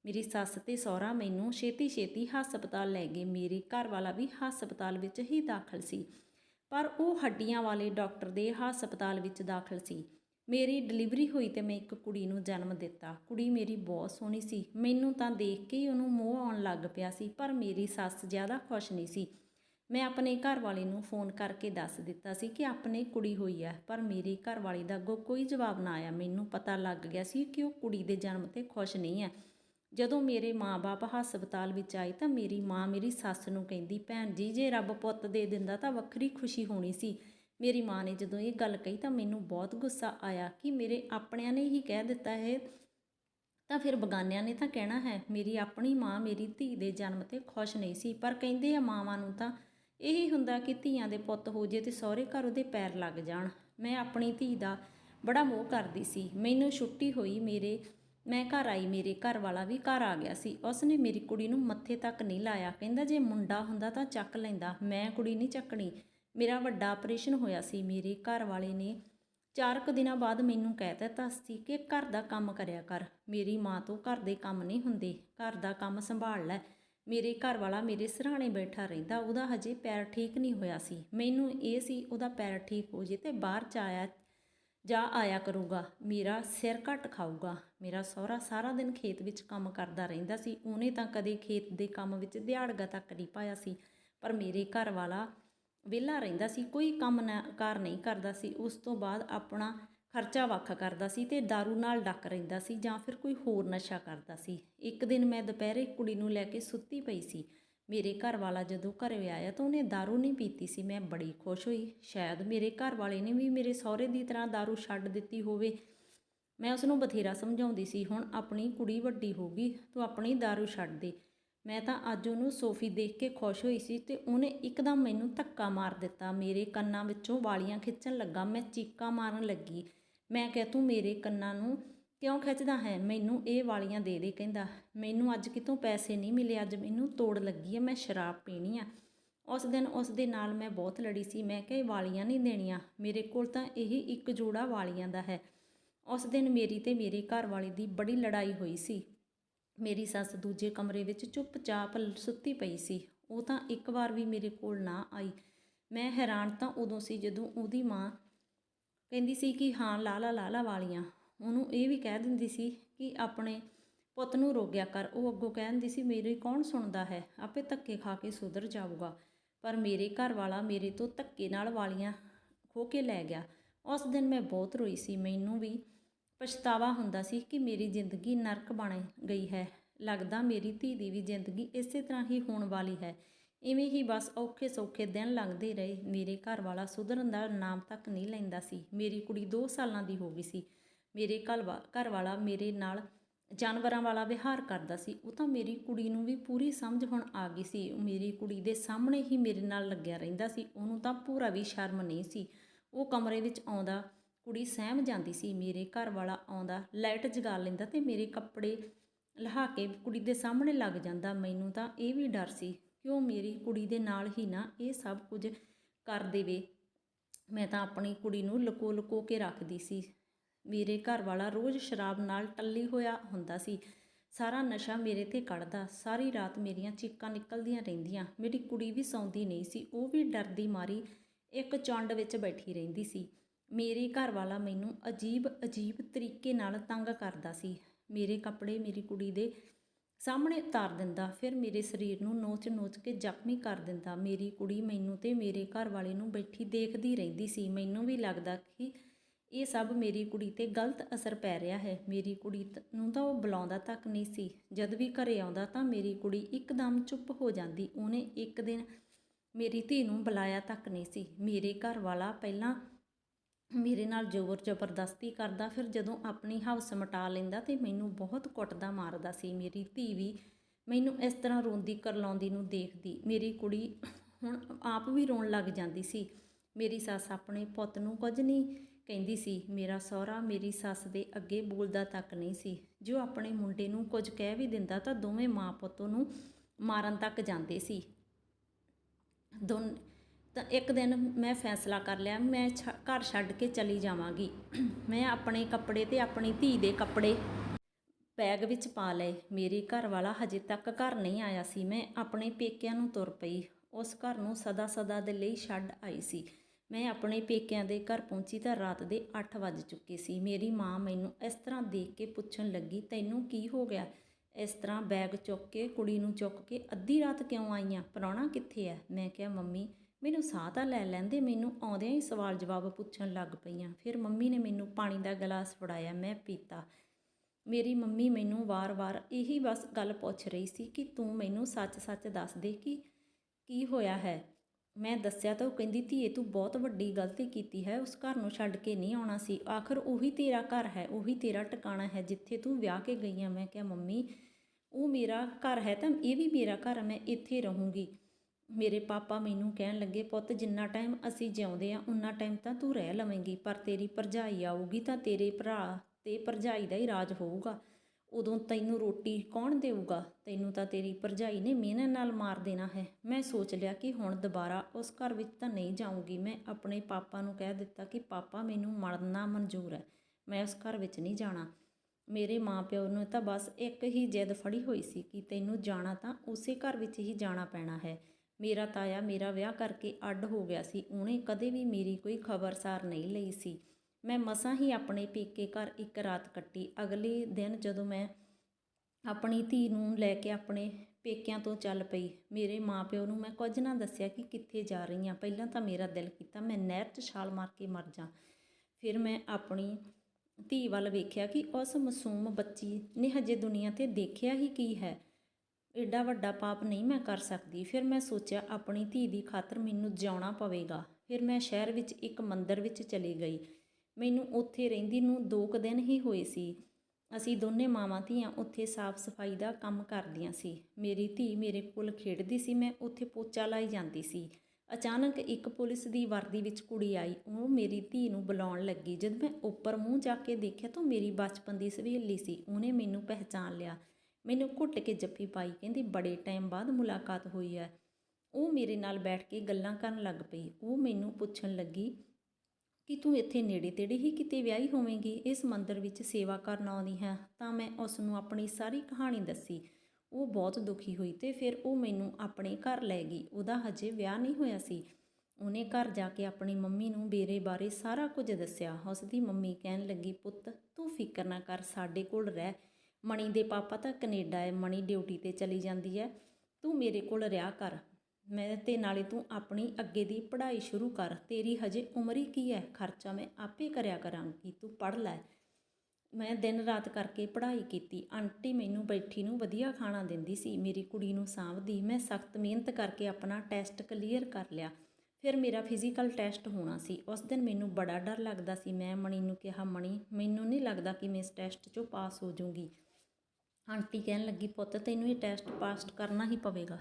ਮੇਰੀ ਸੱਸ ਤੇ ਸਹੁਰਾ ਮੈਨੂੰ ਛੇਤੀ ਛੇਤੀ ਹਸਪਤਾਲ ਲੈ ਗਏ। ਮੇਰੇ ਘਰ ਵਾਲਾ ਵੀ ਹਸਪਤਾਲ ਵਿੱਚ ਹੀ ਦਾਖਲ ਸੀ। ਪਰ ਉਹ ਹੱਡੀਆਂ ਵਾਲੇ ਡਾਕਟਰ ਦੇ ਹਸਪਤਾਲ ਵਿੱਚ ਦਾਖਲ ਸੀ। ਮੇਰੀ ਡਿਲੀਵਰੀ ਹੋਈ ਤੇ ਮੈਂ ਇੱਕ ਕੁੜੀ ਨੂੰ ਜਨਮ ਦਿੱਤਾ। ਕੁੜੀ ਮੇਰੀ ਬਹੁਤ ਸੋਹਣੀ ਸੀ। ਮੈਨੂੰ ਤਾਂ ਦੇਖ ਕੇ ਹੀ ਉਹਨੂੰ ਮੋਹ ਆਉਣ ਲੱਗ ਪਿਆ ਸੀ, ਪਰ ਮੇਰੀ ਸੱਸ ਜ਼ਿਆਦਾ ਖੁਸ਼ ਨਹੀਂ ਸੀ। ਮੈਂ ਆਪਣੇ ਘਰ ਵਾਲੇ ਨੂੰ ਫੋਨ ਕਰਕੇ ਦੱਸ ਦਿੱਤਾ ਸੀ ਕਿ ਆਪਣੇ ਕੁੜੀ ਹੋਈ ਹੈ ਪਰ ਮੇਰੇ ਘਰ ਵਾਲੀ ਦਾ ਅੱਗੋਂ ਕੋਈ ਜਵਾਬ ਨਾ ਆਇਆ। ਮੈਨੂੰ ਪਤਾ ਲੱਗ ਗਿਆ ਸੀ ਕਿ ਉਹ ਕੁੜੀ ਦੇ ਜਨਮ ਤੇ ਖੁਸ਼ ਨਹੀਂ ਹੈ ਜਦੋਂ ਮੇਰੇ ਮਾਪੇ ਹਸਪਤਾਲ ਵਿੱਚ ਆਏ ਤਾਂ ਮੇਰੀ ਮਾਂ ਮੇਰੀ ਸੱਸ ਨੂੰ ਕਹਿੰਦੀ, ਭੈਣ ਜੀ, ਜੇ ਰੱਬ ਪੁੱਤ ਦੇ ਦਿੰਦਾ ਤਾਂ ਵੱਖਰੀ ਖੁਸ਼ੀ ਹੋਣੀ ਸੀ। ਮੇਰੀ ਮਾਂ ਨੇ ਜਦੋਂ ਇਹ ਗੱਲ ਕਹੀ ਤਾਂ ਮੈਨੂੰ ਬਹੁਤ ਗੁੱਸਾ ਆਇਆ ਕਿ ਮੇਰੇ ਆਪਣਿਆਂ ਨੇ ਹੀ ਕਹਿ ਦਿੱਤਾ ਹੈ। ਤਾਂ ਫਿਰ ਬਗਾਨਿਆਂ ਨੇ ਤਾਂ ਕਹਿਣਾ ਹੈ, ਮੇਰੀ ਆਪਣੀ ਮਾਂ ਮੇਰੀ ਧੀ ਦੇ ਜਨਮ ਤੇ ਖੁਸ਼ ਨਹੀਂ ਸੀ। ਪਰ ਕਹਿੰਦੇ ਆ ਮਾਵਾਂ ਨੂੰ ਤਾਂ ਇਹੀ ਹੁੰਦਾ ਕਿ ਧੀਆਂ ਦੇ ਪੁੱਤ ਹੋ ਜੇ ਤੇ ਸਹੁਰੇ ਘਰ ਉਹਦੇ ਪੈਰ ਲੱਗ ਜਾਣ। ਮੈਂ ਆਪਣੀ ਧੀ ਦਾ ਬੜਾ ਮੋਹ ਕਰਦੀ ਸੀ। ਮੈਨੂੰ ਛੁੱਟੀ ਹੋਈ ਮੇਰੇ, ਮੈਂ ਘਰ ਆਈ, ਮੇਰੇ ਘਰ ਵਾਲਾ ਵੀ ਘਰ ਆ ਗਿਆ ਸੀ। ਉਸਨੇ ਮੇਰੀ ਕੁੜੀ ਨੂੰ ਮੱਥੇ ਤੱਕ ਨਹੀਂ ਲਾਇਆ। ਕਹਿੰਦਾ ਜੇ ਮੁੰਡਾ ਹੁੰਦਾ ਤਾਂ ਚੱਕ ਲੈਂਦਾ। ਮੈਂ ਕੁੜੀ ਨਹੀਂ ਚੱਕਣੀ। ਮੇਰਾ ਵੱਡਾ ਆਪਰੇਸ਼ਨ ਹੋਇਆ ਸੀ। ਮੇਰੇ ਘਰ ਵਾਲੇ ਨੇ ਚਾਰ ਕੁ ਦਿਨਾਂ ਬਾਅਦ ਮੈਨੂੰ ਕਹਿ ਦਿੱਤਾ ਸੀ ਕਿ ਘਰ ਦਾ ਕੰਮ ਕਰਿਆ ਕਰ। ਮੇਰੀ ਮਾਂ ਤੋਂ ਘਰ ਦੇ ਕੰਮ ਨਹੀਂ ਹੁੰਦੇ। ਘਰ ਦਾ ਕੰਮ ਸੰਭਾਲ ਲੈ। ਮੇਰੇ ਘਰ ਵਾਲਾ ਮੇਰੇ ਸਿਰਹਾਣੇ ਬੈਠਾ ਰਹਿੰਦਾ। ਉਹਦਾ ਹਜੇ ਪੈਰ ਠੀਕ ਨਹੀਂ ਹੋਇਆ ਸੀ। ਮੈਨੂੰ ਇਹ ਸੀ, ਉਹਦਾ ਪੈਰ ਠੀਕ ਹੋ ਜੇ ਤੇ ਬਾਹਰ ਚ ਆਇਆ, ਜਾ ਆਇਆ ਕਰੂਗਾ। ਮੇਰਾ ਸਿਰ ਘੱਟ ਖਾਊਗਾ। ਮੇਰਾ ਸਹੁਰਾ ਸਾਰਾ ਦਿਨ ਖੇਤ ਵਿੱਚ ਕੰਮ ਕਰਦਾ ਰਹਿੰਦਾ ਸੀ। ਉਹਨੇ ਤਾਂ ਕਦੇ ਖੇਤ ਦੇ ਕੰਮ ਵਿੱਚ ਦਿਹਾੜਗਾ ਤੱਕ ਨਹੀਂ ਪਾਇਆ ਸੀ। ਪਰ ਮੇਰੇ ਘਰ ਵਾਲਾ ਵਿਹਲਾ ਰਹਿੰਦਾ ਸੀ ਕੋਈ ਕੰਮ ਨਾ ਕਾਰ ਨਹੀਂ ਕਰਦਾ ਸੀ ਉਸ ਤੋਂ ਬਾਅਦ ਆਪਣਾ ਖਰਚਾ ਵੱਖ ਕਰਦਾ ਸੀ ਤੇ दारू ਨਾਲ ਡੱਕ ਰਹਿੰਦਾ ਸੀ ਜਾਂ ਫਿਰ ਕੋਈ ਹੋਰ ਨਸ਼ਾ ਕਰਦਾ ਸੀ ਇੱਕ ਦਿਨ ਮੈਂ ਦੁਪਹਿਰੇ ਕੁੜੀ ਨੂੰ ਲੈ ਕੇ ਸੁੱਤੀ ਪਈ ਸੀ ਮੇਰੇ ਘਰ ਵਾਲਾ ਜਦੋਂ ਘਰੇ ਆਇਆ ਤਾਂ ਉਹਨੇ दारू ਨਹੀਂ ਪੀਤੀ ਸੀ ਮੈਂ ਬੜੀ ਖੁਸ਼ ਹੋਈ ਸ਼ਾਇਦ ਮੇਰੇ ਘਰ ਵਾਲੇ ਨੇ ਵੀ ਮੇਰੇ ਸਹੁਰੇ ਦੀ ਤਰ੍ਹਾਂ दारू ਛੱਡ ਦਿੱਤੀ ਹੋਵੇ ਮੈਂ ਉਸ ਨੂੰ ਬਥੇਰਾ ਸਮਝਾਉਂਦੀ ਸੀ ਹੁਣ ਆਪਣੀ ਕੁੜੀ ਵੱਡੀ ਹੋ ਗਈ ਤੂੰ ਆਪਣੀ दारू ਛੱਡ ਦੇ ਮੈਂ ਤਾਂ ਅੱਜ ਉਹਨੂੰ ਸੋਫੀ ਦੇਖ ਕੇ ਖੁਸ਼ ਹੋਈ ਸੀ ਤੇ ਉਹਨੇ ਇੱਕਦਮ ਮੈਨੂੰ ਧੱਕਾ ਮਾਰ ਦਿੱਤਾ। ਮੇਰੇ ਕੰਨਾਂ ਵਿੱਚੋਂ ਵਾਲੀਆਂ ਖਿੱਚਣ ਲੱਗਾ। ਮੈਂ ਚੀਕਾਂ ਮਾਰਨ ਲੱਗੀ। ਮੈਂ ਕਿਹਾ, ਤੂੰ ਮੇਰੇ ਕੰਨਾਂ ਨੂੰ ਕਿਉਂ ਖਿੱਚਦਾ ਹੈ? ਮੈਨੂੰ ਇਹ ਵਾਲੀਆਂ ਦੇ ਦੇ। ਕਹਿੰਦਾ, ਮੈਨੂੰ ਅੱਜ ਕਿਤੋਂ ਪੈਸੇ ਨਹੀਂ ਮਿਲੇ। ਅੱਜ ਮੈਨੂੰ ਤੋੜ ਲੱਗੀ ਹੈ। ਮੈਂ ਸ਼ਰਾਬ ਪੀਣੀ ਆ। ਉਸ ਦਿਨ ਉਸ ਦੇ ਨਾਲ ਮੈਂ ਬਹੁਤ ਲੜੀ ਸੀ। ਮੈਂ ਕਿਹਾ, ਇਹ ਵਾਲੀਆਂ ਨਹੀਂ ਦੇਣੀਆਂ। ਮੇਰੇ ਕੋਲ ਤਾਂ ਇਹੀ ਇੱਕ ਜੋੜਾ ਵਾਲੀਆਂ ਦਾ ਹੈ। ਉਸ ਦਿਨ ਮੇਰੀ ਤੇ ਮੇਰੇ ਘਰ ਵਾਲੇ ਦੀ ਬੜੀ ਲੜਾਈ ਹੋਈ ਸੀ। ਮੇਰੀ ਸੱਸ ਦੂਜੇ ਕਮਰੇ ਵਿੱਚ ਚੁੱਪਚਾਪ ਸੁੱਤੀ ਪਈ ਸੀ। ਉਹ ਤਾਂ ਇੱਕ ਵਾਰ ਵੀ ਮੇਰੇ ਕੋਲ ਨਾ ਆਈ। ਮੈਂ ਹੈਰਾਨ ਤਾਂ ਉਦੋਂ ਸੀ ਜਦੋਂ ਉਹਦੀ ਮਾਂ ਕਹਿੰਦੀ ਸੀ ਕਿ ਹਾਂ, ਲਾਲਾ ਲਾਲਾ ਵਾਲੀਆਂ। ਉਹਨੂੰ ਇਹ ਵੀ ਕਹਿ ਦਿੰਦੀ ਸੀ ਕਿ ਆਪਣੇ ਪੁੱਤ ਨੂੰ ਰੋਗਿਆ ਕਰ। ਉਹ ਅੱਗੋਂ ਕਹਿੰਦੀ ਸੀ, ਮੇਰੇ ਕੌਣ ਸੁਣਦਾ ਹੈ? ਆਪੇ ਧੱਕੇ ਖਾ ਕੇ ਸੁਧਰ ਜਾਊਗਾ। ਪਰ ਮੇਰੇ ਘਰ ਵਾਲਾ ਮੇਰੇ ਤੋਂ ਧੱਕੇ ਨਾਲ ਵਾਲੀਆਂ ਖੋ ਕੇ ਲੈ ਗਿਆ। ਉਸ ਦਿਨ ਮੈਂ ਬਹੁਤ ਰੋਈ ਸੀ। ਮੈਨੂੰ ਵੀ ਪਛਤਾਵਾ ਹੁੰਦਾ ਸੀ ਕਿ ਮੇਰੀ ਜ਼ਿੰਦਗੀ ਨਰਕ ਬਣ ਗਈ ਹੈ। ਲੱਗਦਾ ਮੇਰੀ ਧੀ ਦੀ ਵੀ ਜ਼ਿੰਦਗੀ ਇਸੇ ਤਰ੍ਹਾਂ ਹੀ ਹੋਣ ਵਾਲੀ ਹੈ। ਇਵੇਂ ਹੀ ਬਸ ਔਖੇ ਸੌਖੇ ਦਿਨ ਲੰਘਦੇ ਰਹੇ। ਮੇਰੇ ਘਰ ਵਾਲਾ ਸੁਧਰਨ ਦਾ ਨਾਮ ਤੱਕ ਨਹੀਂ ਲੈਂਦਾ ਸੀ। ਮੇਰੀ ਕੁੜੀ 2 ਸਾਲਾਂ ਦੀ ਹੋ ਗਈ ਸੀ। ਮੇਰੇ ਘਰ ਘਰ ਵਾਲਾ ਮੇਰੇ ਨਾਲ ਜਾਨਵਰਾਂ ਵਾਲਾ ਵਿਹਾਰ ਕਰਦਾ ਸੀ। ਉਹ ਤਾਂ ਮੇਰੀ ਕੁੜੀ ਨੂੰ ਵੀ ਪੂਰੀ ਸਮਝ ਹੁਣ ਆ ਗਈ ਸੀ। ਮੇਰੀ ਕੁੜੀ ਦੇ ਸਾਹਮਣੇ ਹੀ ਮੇਰੇ ਨਾਲ ਲੱਗਿਆ ਰਹਿੰਦਾ ਸੀ। ਉਹਨੂੰ ਤਾਂ ਪੂਰਾ ਵੀ ਸ਼ਰਮ ਨਹੀਂ ਸੀ। ਉਹ ਕਮਰੇ ਵਿੱਚ ਆਉਂਦਾ ਕੁੜੀ ਸਹਿਮ ਜਾਂਦੀ ਸੀ, ਮੇਰੇ ਘਰ ਵਾਲਾ ਆਉਂਦਾ, ਲਾਈਟ ਜਗਾ ਲੈਂਦਾ ਤੇ ਮੇਰੇ ਕੱਪੜੇ ਲਹਾ ਕੇ ਕੁੜੀ ਦੇ ਸਾਹਮਣੇ ਲੱਗ ਜਾਂਦਾ। ਮੈਨੂੰ ਤਾਂ ਇਹ ਵੀ ਡਰ ਸੀ ਕਿ ਉਹ ਮੇਰੀ ਕੁੜੀ ਦੇ ਨਾਲ ਹੀ ਨਾ ਇਹ ਸਭ ਕੁਝ ਕਰ ਦੇਵੇ। ਮੈਂ ਤਾਂ ਆਪਣੀ ਕੁੜੀ ਨੂੰ ਲੁਕੋ ਲੁਕੋ ਕੇ ਰੱਖਦੀ ਸੀ। ਮੇਰੇ ਘਰ ਵਾਲਾ ਰੋਜ਼ ਸ਼ਰਾਬ ਨਾਲ ਟੱਲੀ ਹੋਇਆ ਹੁੰਦਾ ਸੀ। ਸਾਰਾ ਨਸ਼ਾ ਮੇਰੇ ਤੇ ਕੱਢਦਾ, ਸਾਰੀ ਰਾਤ ਮੇਰੀਆਂ ਚੀਕਾਂ ਨਿਕਲਦੀਆਂ ਰਹਿੰਦੀਆਂ। ਮੇਰੀ ਕੁੜੀ ਵੀ ਸੌਂਦੀ ਨਹੀਂ ਸੀ, ਉਹ ਵੀ ਡਰਦੀ ਮਾਰੀ ਇੱਕ ਚੌਂਡ ਵਿੱਚ ਬੈਠੀ ਰਹਿੰਦੀ ਸੀ। ਮੇਰੇ ਘਰ ਵਾਲਾ ਮੈਨੂੰ ਅਜੀਬ ਅਜੀਬ ਤਰੀਕੇ ਨਾਲ ਤੰਗ ਕਰਦਾ ਸੀ। ਮੇਰੇ ਕੱਪੜੇ ਮੇਰੀ ਕੁੜੀ ਦੇ ਸਾਹਮਣੇ ਉਤਾਰ ਦਿੰਦਾ, ਫਿਰ ਮੇਰੇ ਸਰੀਰ ਨੂੰ ਨੋਚ-ਨੋਚ ਕੇ ਜ਼ਖਮੀ ਕਰ ਦਿੰਦਾ। ਮੇਰੀ ਕੁੜੀ ਮੈਨੂੰ ਤੇ ਮੇਰੇ ਘਰ ਵਾਲੇ ਨੂੰ ਬੈਠੀ ਦੇਖਦੀ ਰਹਿੰਦੀ ਸੀ। ਮੈਨੂੰ ਵੀ ਲੱਗਦਾ ਕਿ ਇਹ ਸਭ ਮੇਰੀ ਕੁੜੀ ਤੇ ਗਲਤ ਅਸਰ ਪੈ ਰਿਹਾ ਹੈ। ਮੇਰੀ ਕੁੜੀ ਨੂੰ ਤਾਂ ਉਹ ਬੁਲਾਉਂਦਾ ਤੱਕ ਨਹੀਂ ਸੀ। ਜਦ ਵੀ ਘਰੇ ਆਉਂਦਾ ਤਾਂ ਮੇਰੀ ਕੁੜੀ ਇੱਕਦਮ ਚੁੱਪ ਹੋ ਜਾਂਦੀ। ਉਹਨੇ ਇੱਕ ਦਿਨ ਮੇਰੀ ਧੀ ਨੂੰ ਬੁਲਾਇਆ ਤੱਕ ਨਹੀਂ ਸੀ। ਮੇਰੇ ਘਰ ਵਾਲਾ ਪਹਿਲਾਂ ਮੇਰੇ ਨਾਲ ਜ਼ੋਰ ਜ਼ਬਰਦਸਤੀ ਕਰਦਾ, ਫਿਰ ਜਦੋਂ ਆਪਣੀ ਹਵਸ ਮਟਾ ਲੈਂਦਾ ਤੇ ਮੈਨੂੰ ਬਹੁਤ ਕੁੱਟਦਾ ਮਾਰਦਾ ਸੀ। ਮੇਰੀ ਧੀ ਵੀ ਮੈਨੂੰ ਇਸ ਤਰ੍ਹਾਂ ਰੋਂਦੀ ਕਰਲਾਉਂਦੀ ਨੂੰ ਦੇਖਦੀ। ਮੇਰੀ ਕੁੜੀ ਹੁਣ ਆਪ ਵੀ ਰੋਣ ਲੱਗ ਜਾਂਦੀ ਸੀ। ਮੇਰੀ ਸੱਸ ਆਪਣੇ ਪੁੱਤ ਨੂੰ ਕੁਝ ਨਹੀਂ ਕਹਿੰਦੀ ਸੀ। ਮੇਰਾ ਸਹੁਰਾ ਮੇਰੀ ਸੱਸ ਦੇ ਅੱਗੇ ਬੋਲਦਾ ਤੱਕ ਨਹੀਂ ਸੀ। ਜੋ ਆਪਣੇ ਮੁੰਡੇ ਨੂੰ ਕੁਝ ਕਹਿ ਵੀ ਦਿੰਦਾ ਤਾਂ ਦੋਵੇਂ ਮਾਂ ਪੁੱਤ ਨੂੰ ਮਾਰਨ ਤੱਕ ਜਾਂਦੇ ਸੀ। ਦੋਨ ਤਾਂ ਇੱਕ ਦਿਨ ਮੈਂ ਫੈਸਲਾ ਕਰ ਲਿਆ, ਮੈਂ ਛ- ਘਰ ਛੱਡ ਕੇ ਚਲੀ ਜਾਵਾਂਗੀ। ਮੈਂ ਆਪਣੇ ਕੱਪੜੇ ਤੇ ਆਪਣੀ ਧੀ ਦੇ ਕੱਪੜੇ ਬੈਗ ਵਿੱਚ ਪਾ ਲਏ। ਮੇਰੇ ਘਰ ਵਾਲਾ ਹਜੇ ਤੱਕ ਘਰ ਨਹੀਂ ਆਇਆ ਸੀ। ਮੈਂ ਆਪਣੇ ਪੇਕਿਆਂ ਨੂੰ ਤੁਰ ਪਈ। ਉਸ ਘਰ ਨੂੰ ਸਦਾ ਸਦਾ ਦੇ ਲਈ ਛੱਡ ਆਈ ਸੀ। ਮੈਂ ਆਪਣੇ ਪੇਕਿਆਂ ਦੇ ਘਰ ਪਹੁੰਚੀ ਤਾਂ ਰਾਤ ਦੇ 8 ਵੱਜ ਚੁੱਕੇ ਸੀ। ਮੇਰੀ ਮਾਂ ਮੈਨੂੰ ਇਸ ਤਰ੍ਹਾਂ ਦੇਖ ਕੇ ਪੁੱਛਣ ਲੱਗੀ, ਤੈਨੂੰ ਕੀ ਹੋ ਗਿਆ? ਇਸ ਤਰ੍ਹਾਂ ਬੈਗ ਚੁੱਕ ਕੇ, ਕੁੜੀ ਨੂੰ ਚੁੱਕ ਕੇ ਅੱਧੀ ਰਾਤ ਕਿਉਂ ਆਈਆਂ? ਪ੍ਰਾਹੁਣਾ ਕਿੱਥੇ ਹੈ? ਮੈਂ ਕਿਹਾ, ਮੰਮੀ ਮੈਨੂੰ ਸਾਹ ਤਾਂ ਲੈ ਲੈਂਦੇ, ਮੈਨੂੰ ਆਉਂਦਿਆਂ ਹੀ ਸਵਾਲ ਜਵਾਬ ਪੁੱਛਣ ਲੱਗ ਪਈਆਂ। ਫਿਰ ਮੰਮੀ ਨੇ ਮੈਨੂੰ ਪਾਣੀ ਦਾ ਗਲਾਸ ਫੜਾਇਆ, ਮੈਂ ਪੀਤਾ। ਮੇਰੀ ਮੰਮੀ ਮੈਨੂੰ ਵਾਰ-ਵਾਰ ਇਹੀ ਬਸ ਗੱਲ ਪੁੱਛ ਰਹੀ ਸੀ ਕਿ ਤੂੰ ਮੈਨੂੰ ਸੱਚ-ਸੱਚ ਦੱਸ ਦੇ ਕਿ ਕੀ ਹੋਇਆ ਹੈ? ਮੈਂ ਦੱਸਿਆ ਤਾਂ ਉਹ ਕਹਿੰਦੀ, ਧੀਏ, ਤੂੰ ਬਹੁਤ ਵੱਡੀ ਗਲਤੀ ਕੀਤੀ ਹੈ, ਉਸ ਘਰ ਨੂੰ ਛੱਡ ਕੇ ਨਹੀਂ ਆਉਣਾ ਸੀ। ਆਖਰ ਉਹੀ ਤੇਰਾ ਘਰ ਹੈ, ਉਹੀ ਤੇਰਾ ਟਿਕਾਣਾ ਹੈ ਜਿੱਥੇ ਤੂੰ ਵਿਆਹ ਕੇ ਗਈ ਆ। ਮੈਂ ਕਿਹਾ, ਮੰਮੀ, ਉਹ ਮੇਰਾ ਘਰ ਹੈ ਤਾਂ ਇਹ ਵੀ ਮੇਰਾ ਘਰ ਹੈ, ਮੈਂ ਇੱਥੇ ਰਹੂੰਗੀ। ਮੇਰੇ ਪਾਪਾ ਮੈਨੂੰ ਕਹਿਣ ਲੱਗੇ, ਪੁੱਤ, ਜਿੰਨਾ ਟਾਈਮ ਅਸੀਂ ਜਿਉਂਦੇ ਆ ਉਨਾ ਟਾਈਮ ਤਾਂ ਤੂੰ ਰਹਿ ਲਵੇਂਗੀ, ਪਰ ਤੇਰੀ ਭਰਜਾਈ ਆਊਗੀ ਤਾਂ ਤੇਰੇ ਭਰਾ ਤੇ ਭਰਜਾਈ ਦਾ ਹੀ ਰਾਜ ਹੋਊਗਾ। ਉਦੋਂ ਤੈਨੂੰ ਰੋਟੀ ਕੌਣ ਦੇਊਗਾ? ਤੈਨੂੰ ਤਾਂ ਤੇਰੀ ਭਰਜਾਈ ਨੇ ਮਿਹਨਤ ਨਾਲ ਮਾਰ ਦੇਣਾ ਹੈ। ਮੈਂ ਸੋਚ ਲਿਆ ਕਿ ਹੁਣ ਦੁਬਾਰਾ ਉਸ ਘਰ ਵਿੱਚ ਤਾਂ ਨਹੀਂ ਜਾਊਂਗੀ। ਮੈਂ ਆਪਣੇ ਪਾਪਾ ਨੂੰ ਕਹਿ ਦਿੱਤਾ ਕਿ, ਪਾਪਾ, ਮੈਨੂੰ ਮਰਨਾ ਮਨਜ਼ੂਰ ਹੈ, ਮੈਂ ਉਸ ਘਰ ਵਿੱਚ ਨਹੀਂ ਜਾਣਾ। ਮੇਰੇ ਮਾਪਿਓ ਨੂੰ ਤਾਂ ਬਸ ਇੱਕ ਹੀ ਜਿੱਦ ਫੜੀ ਹੋਈ ਸੀ ਕਿ ਤੈਨੂੰ ਜਾਣਾ ਤਾਂ ਉਸੇ ਘਰ ਵਿੱਚ ਹੀ ਜਾਣਾ ਪੈਣਾ ਹੈ। ਮੇਰਾ ਤਾਇਆ ਮੇਰਾ ਵਿਆਹ ਕਰਕੇ ਅੱਡ ਹੋ ਗਿਆ ਸੀ। ਉਹਨੇ ਕਦੇ ਵੀ ਮੇਰੀ ਕੋਈ ਖਬਰਸਾਰ ਨਹੀਂ ਲਈ ਸੀ। ਮੈਂ ਮਸਾਂ ਹੀ ਆਪਣੇ ਪੇਕੇ ਘਰ ਇੱਕ ਰਾਤ ਕੱਟੀ। ਅਗਲੇ ਦਿਨ ਜਦੋਂ ਮੈਂ ਆਪਣੀ ਧੀ ਨੂੰ ਲੈ ਕੇ ਆਪਣੇ ਪੇਕਿਆਂ ਤੋਂ ਚੱਲ ਪਈ, ਮੇਰੇ ਮਾਪਿਓ ਨੂੰ ਮੈਂ ਕੁਝ ਨਾ ਦੱਸਿਆ ਕਿ ਕਿੱਥੇ ਜਾ ਰਹੀ ਹਾਂ ਪਹਿਲਾਂ ਤਾਂ ਮੇਰਾ ਦਿਲ ਕੀਤਾ ਮੈਂ ਨਹਿਰ 'ਚ ਛਾਲ ਮਾਰ ਕੇ ਮਰ ਜਾ ਫਿਰ ਮੈਂ ਆਪਣੀ ਧੀ ਵੱਲ ਵੇਖਿਆ ਕਿ ਉਸ ਮਾਸੂਮ ਬੱਚੀ ਨੇ ਹਜੇ ਦੁਨੀਆ ਤੇ ਦੇਖਿਆ ਹੀ ਕੀ ਹੈ। ਐਡਾ ਵੱਡਾ ਪਾਪ ਨਹੀਂ ਮੈਂ ਕਰ ਸਕਦੀ। ਫਿਰ ਮੈਂ ਸੋਚਿਆ, ਆਪਣੀ ਧੀ ਦੀ ਖਾਤਰ ਮੈਨੂੰ ਜਿਉਣਾ ਪਵੇਗਾ। ਫਿਰ ਮੈਂ ਸ਼ਹਿਰ ਵਿੱਚ ਇੱਕ ਮੰਦਿਰ ਵਿੱਚ ਚਲੀ ਗਈ। ਮੈਨੂੰ ਉੱਥੇ ਰਹਿੰਦੀ ਨੂੰ ਦੋ ਕੁ ਦਿਨ ਹੀ ਹੋਏ ਸੀ। ਅਸੀਂ ਦੋਨੇ ਮਾਵਾਂ ਧੀਆਂ ਉੱਥੇ ਸਾਫ਼ ਸਫ਼ਾਈ ਦਾ ਕੰਮ ਕਰਦੀਆਂ ਸੀ। ਮੇਰੀ ਧੀ ਮੇਰੇ ਕੋਲ ਖੇਡਦੀ ਸੀ, ਮੈਂ ਉੱਥੇ ਪੋਚਾ ਲਾਈ ਜਾਂਦੀ ਸੀ। ਅਚਾਨਕ ਇੱਕ ਪੁਲਿਸ ਦੀ ਵਰਦੀ ਵਿੱਚ ਕੁੜੀ ਆਈ। ਉਹ ਮੇਰੀ ਧੀ ਨੂੰ ਬੁਲਾਉਣ ਲੱਗੀ। ਜਦ ਮੈਂ ਉੱਪਰ ਮੂੰਹ ਜਾ ਕੇ ਦੇਖਿਆ ਤਾਂ ਮੇਰੀ ਬਚਪਨ ਦੀ ਸਹੇਲੀ ਸੀ। ਉਹਨੇ ਮੈਨੂੰ ਪਹਿਚਾਨ ਲਿਆ। ਮੈਨੂੰ ਘੁੱਟ ਕੇ ਜੱਫੀ ਪਾਈ, ਕਹਿੰਦੀ ਬੜੇ ਟਾਈਮ ਬਾਅਦ ਮੁਲਾਕਾਤ ਹੋਈ ਹੈ ਉਹ ਮੇਰੇ ਨਾਲ ਬੈਠ ਕੇ ਗੱਲਾਂ ਕਰਨ ਲੱਗ ਪਈ। ਉਹ ਮੈਨੂੰ ਪੁੱਛਣ ਲੱਗੀ ਕਿ ਤੂੰ ਇੱਥੇ ਨੇੜੇ ਤੇੜੇ ਹੀ ਕਿਤੇ ਵਿਆਹੀ ਹੋਵੇਂਗੀ? ਇਸ ਮੰਦਰ ਵਿੱਚ ਸੇਵਾ ਕਰਨ ਆਉਂਦੀ ਹੈ, ਤਾਂ ਮੈਂ ਉਸ ਨੂੰ ਆਪਣੀ ਸਾਰੀ ਕਹਾਣੀ ਦੱਸੀ। ਉਹ ਬਹੁਤ ਦੁਖੀ ਹੋਈ ਤੇ ਫਿਰ ਉਹ ਮੈਨੂੰ ਆਪਣੇ ਘਰ ਲੈ ਗਈ। ਉਹਦਾ ਹਜੇ ਵਿਆਹ ਨਹੀਂ ਹੋਇਆ ਸੀ। ਉਹਨੇ ਘਰ ਜਾ ਕੇ ਆਪਣੀ ਮੰਮੀ ਨੂੰ ਬੇਰੇ ਬਾਰੇ ਸਾਰਾ ਕੁਝ ਦੱਸਿਆ। ਉਸ ਦੀ ਮੰਮੀ ਕਹਿਣ ਲੱਗੀ, ਪੁੱਤ, ਤੂੰ ਫਿਕਰ ਨਾ ਕਰ, ਸਾਡੇ ਕੋਲ ਰਹਿ। ਮਣੀ ਦੇ ਪਾਪਾ ਤਾਂ ਕੈਨੇਡਾ ਹੈ, ਮਣੀ ਡਿਊਟੀ ਤੇ ਚਲੀ ਜਾਂਦੀ ਹੈ। ਤੂੰ ਮੇਰੇ ਕੋਲ ਰਿਹਾ ਕਰ। ਮੈਂ ਤੇ ਨਾਲੇ ਤੂੰ ਆਪਣੀ ਅੱਗੇ ਦੀ ਪੜ੍ਹਾਈ ਸ਼ੁਰੂ ਕਰ। ਤੇਰੀ ਹਜੇ ਉਮਰ ਹੀ ਕੀ ਹੈ? ਖਰਚਾ ਮੈਂ ਆਪੇ ਕਰਿਆ ਕਰਾਂਗੀ। ਤੂੰ ਪੜ੍ਹ ਲੈ। ਮੈਂ ਦਿਨ ਰਾਤ ਕਰਕੇ ਪੜ੍ਹਾਈ ਕੀਤੀ। ਆਂਟੀ ਮੈਨੂੰ ਬੈਠੀ ਨੂੰ ਵਧੀਆ ਖਾਣਾ ਦਿੰਦੀ ਸੀ। ਮੇਰੀ ਕੁੜੀ ਨੂੰ ਸਾਂਭਦੀ ਮੈਂ ਸਖਤ ਮਿਹਨਤ ਕਰਕੇ ਆਪਣਾ ਟੈਸਟ ਕਲੀਅਰ ਕਰ ਲਿਆ। ਫਿਰ ਮੇਰਾ ਫਿਜ਼ੀਕਲ ਟੈਸਟ ਹੋਣਾ ਸੀ। ਉਸ ਦਿਨ ਮੈਨੂੰ ਬੜਾ ਡਰ ਲੱਗਦਾ ਸੀ। ਮੈਂ ਮਣੀ ਨੂੰ ਕਿਹਾ, ਮਣੀ, ਮੈਨੂੰ ਨਹੀਂ ਲੱਗਦਾ ਕਿ ਮੈਂ ਇਸ ਟੈਸਟ 'ਚੋਂ ਪਾਸ ਹੋ ਜਾਊਂਗੀ। ਆਂਟੀ ਕਹਿਣ ਲੱਗੀ, ਪੁੱਤ, ਤੈਨੂੰ ਇਹ ਟੈਸਟ ਪਾਸ ਕਰਨਾ ਹੀ ਪਵੇਗਾ।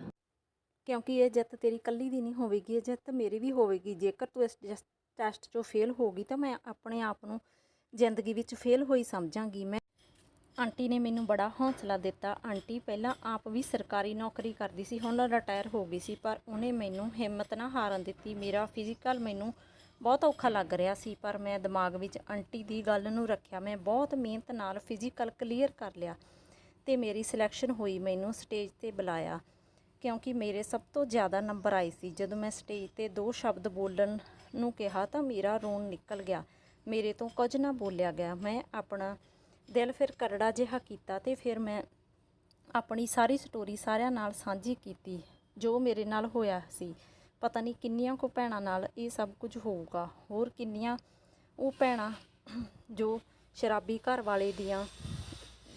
ਕਿਉਂਕਿ ਇਹ ਜਿੱਤ ਤੇਰੀ ਕੱਲੀ ਦੀ ਨਹੀਂ ਹੋਵੇਗੀ, ਇਹ ਜਿੱਤ ਮੇਰੀ ਵੀ ਹੋਵੇਗੀ। ਜੇਕਰ ਤੂੰ ਇਸ ਜਿਸ ਟੈਸਟ 'ਚੋਂ ਫੇਲ ਹੋ ਗਈ ਤਾਂ ਮੈਂ ਆਪਣੇ ਆਪ ਨੂੰ ਜ਼ਿੰਦਗੀ ਵਿੱਚ ਫੇਲ ਹੋਈ ਸਮਝਾਂਗੀ। ਮੈਂ ਆਂਟੀ ਨੇ ਮੈਨੂੰ ਬੜਾ ਹੌਸਲਾ ਦਿੱਤਾ। ਆਂਟੀ ਪਹਿਲਾਂ ਆਪ ਵੀ ਸਰਕਾਰੀ ਨੌਕਰੀ ਕਰਦੀ ਸੀ, ਹੁਣ ਰਿਟਾਇਰ ਹੋ ਗਈ ਸੀ, ਪਰ ਉਹਨੇ ਮੈਨੂੰ ਹਿੰਮਤ ਨਾ ਹਾਰਨ ਦਿੱਤੀ। ਮੇਰਾ ਫਿਜ਼ੀਕਲ ਮੈਨੂੰ ਬਹੁਤ ਔਖਾ ਲੱਗ ਰਿਹਾ ਸੀ, ਪਰ ਮੈਂ ਦਿਮਾਗ ਵਿੱਚ ਆਂਟੀ ਦੀ ਗੱਲ ਨੂੰ ਰੱਖਿਆ। ਮੈਂ ਬਹੁਤ ਮਿਹਨਤ ਨਾਲ ਫਿਜ਼ੀਕਲ ਕਲੀਅਰ ਕਰ ਲਿਆ। ਤੇ ਮੇਰੀ ਸਿਲੈਕਸ਼ਨ ਹੋਈ ਮੈਨੂੰ ਸਟੇਜ ਤੇ ਬੁਲਾਇਆ, ਕਿਉਂਕਿ ਮੇਰੇ ਸਭ ਤੋਂ ਜ਼ਿਆਦਾ ਨੰਬਰ ਆਏ ਸੀ। ਜਦੋਂ ਮੈਂ ਸਟੇਜ ਤੇ ਦੋ ਸ਼ਬਦ ਬੋਲਣ ਨੂੰ ਕਿਹਾ ਤਾਂ ਮੇਰਾ ਰੋਣ ਨਿਕਲ ਗਿਆ। ਮੇਰੇ ਤੋਂ ਕੁਝ ਨਾ ਬੋਲਿਆ ਗਿਆ। ਮੈਂ ਆਪਣਾ ਦਿਲ ਫਿਰ ਕਰੜਾ ਜਿਹਾ ਕੀਤਾ ਤੇ ਫਿਰ ਮੈਂ ਆਪਣੀ ਸਾਰੀ ਸਟੋਰੀ ਸਾਰਿਆਂ ਨਾਲ ਸਾਂਝੀ ਕੀਤੀ, ਜੋ ਮੇਰੇ ਨਾਲ ਹੋਇਆ ਸੀ। ਪਤਾ ਨਹੀਂ ਕਿੰਨੀਆਂ ਕੋ ਭੈਣਾਂ ਨਾਲ ਇਹ ਸਭ ਕੁਝ ਹੋਊਗਾ। ਹੋਰ ਕਿੰਨੀਆਂ ਉਹ ਭੈਣਾਂ ਜੋ ਸ਼ਰਾਬੀ ਘਰ ਵਾਲੇ ਦੀਆਂ